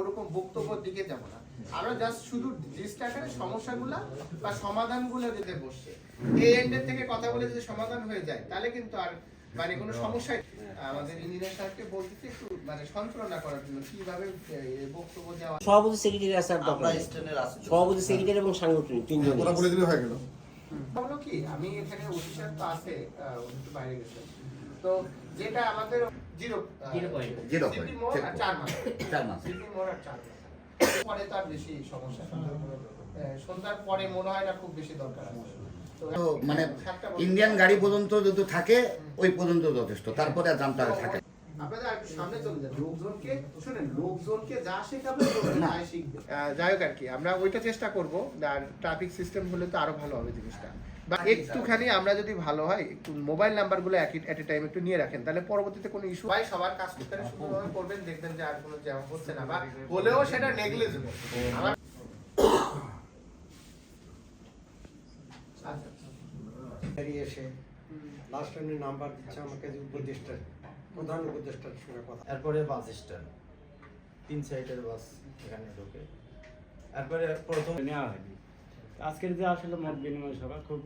ওরকম বক্তব্যের দিকে যাব না। আমরা জাস্ট শুধু লিস্ট আকারে সমস্যাগুলা বা সমাধানগুলো দিতে বসছে। এই এন্ডের থেকে কথা বলে যদি সমাধান হয়ে যায় তাহলে কিন্তু আর মানে কোনো সমস্যাই আমাদের ইঞ্জিনিয়ার সাহেবকে বলতেছি একটু মানে সন্ত্রনা করার জন্য কীভাবে বক্তব্য দেওয়া সভাপতি সেক্রেটারি আছে আমরা। স্ট্যান্ডের আছি সভাপতি সেক্রেটারি এবং সাংগঠনিক তিনজন। ওরা বলে দিলে হয়ে গেল। হলো কি আমি এখানে অফিসার তো আছে আহ, উনি তো বাইরে গেছে তো যেটা আমাদের জিরো আর point. চার মাস। চার মাস। চার মাস। পরে তো আর বেশি সমস্যা সন্ধ্যার পরে মনে হয় না খুব বেশি দরকার আছে। মানে ইন্ডিয়ান গাড়ি পর্যন্ত যদি থাকে ওই পর্যন্ত যথেষ্ট। তারপরে আর জামটা থাকে। আপনাদের আর সামনে চলে যান। লোকজনকে শুনেন লোকজনকে যা শেখাবে তাই শিখবে। যাই হোক আর কি আমরা ওইটা চেষ্টা করব আর ট্রাফিক সিস্টেম হলে তো আরও ভালো হবে জিনিসটা। বা একটুখানি আমরা যদি ভালো হয় একটু মোবাইল নাম্বারগুলো এট এ টাইম একটু নিয়ে রাখেন তাহলে পরবর্তীতে কোনো ইস্যু হয় সবার কাজ করতে সুন্দরভাবে করবেন দেখবেন যে আর কোনো জ্যাম হচ্ছে না বা হলেও সেটা নেগলিজেবল আমার আচ্ছা। আচ্ছা এসে লাস্ট টাইমে নাম্বার দিচ্ছে আমাকে যে উপদেষ্টার প্রধান উপদেষ্টার সঙ্গে কথা। এরপরে বাস স্ট্যান্ড। তিন সাইডের বাস এখানে ঢোকে। এরপরে প্রথম নেওয়া হয়নি। আজকের যে আসলে মত বিনিময় সভা খুব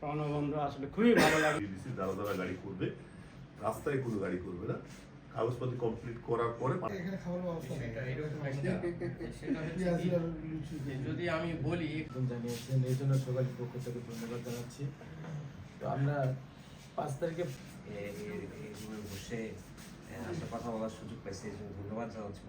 প্রাণবন্ধ আসলে খুবই ভালো লাগে। ডিসি দ্বারা দ্বারা গাড়ি করবে রাস্তায় কোনো গাড়ি করবে না। কাগজপত্র কমপ্লিট করার পরে যদি আমি বলি একদম জানিয়েছেন এই জন্য সবাই পক্ষ থেকে ধন্যবাদ জানাচ্ছি। তো আমরা পাঁচ তারিখে বসে কথা বলার সুযোগ পাইছি এই জন্য ধন্যবাদ জানাচ্ছি